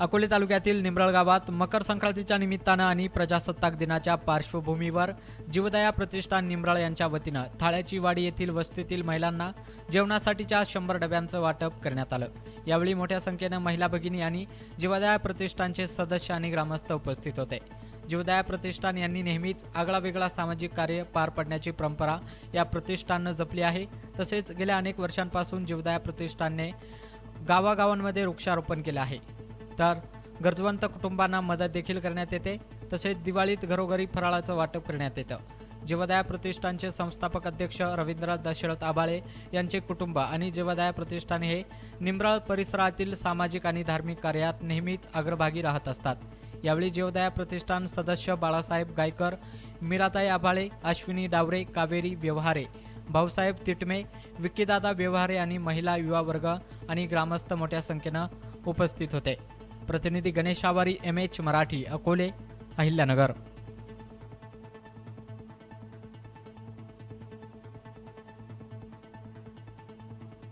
अकोले तालुक्यातील निमराळ गावात मकर संक्रांतीच्या निमित्तानं आणि प्रजासत्ताक दिनाच्या पार्श्वभूमीवर जीवदया प्रतिष्ठान निमराळ यांच्या वतीनं थाळ्याची वाडी येथील वस्तीतील महिलांना जेवणासाठीच्या शंभर डब्यांचं वाटप करण्यात आलं. यावेळी मोठ्या संख्येनं महिला भगिनी आणि जीवदया प्रतिष्ठानचे सदस्य आणि ग्रामस्थ उपस्थित होते. जीवदया प्रतिष्ठान यांनी नेहमीच आगळा वेगळा सामाजिक कार्य पार पाडण्याची परंपरा या प्रतिष्ठाननं जपली आहे. तसेच गेल्या अनेक वर्षांपासून जीवदया प्रतिष्ठानने गावागावांमध्ये वृक्षारोपण केले आहे. तर गरजवंत कुटुंबांना मदत देखील करण्यात येते. तसेच दिवाळीत घरोघरी फराळाचं वाटप करण्यात येतं. जीवदया प्रतिष्ठानचे संस्थापक अध्यक्ष रवींद्र दशरथ आबाळे यांचे कुटुंब आणि जीवदया प्रतिष्ठान हे निमराळ परिसरातील सामाजिक आणि धार्मिक कार्यात नेहमीच अग्रभागी राहत असतात. यावेळी जीवदया प्रतिष्ठान सदस्य बाळासाहेब गायकर मीराताई आभाळे अश्विनी डावरे कावेरी व्यवहारे भाऊसाहेब तिटमे विक्कीदादा व्यवहारे आणि महिला युवा वर्ग आणि ग्रामस्थ मोठ्या संख्येनं उपस्थित होते. प्रतिनिधी गणेश आवारी एम एच मराठी अकोले अहिल्यानगर.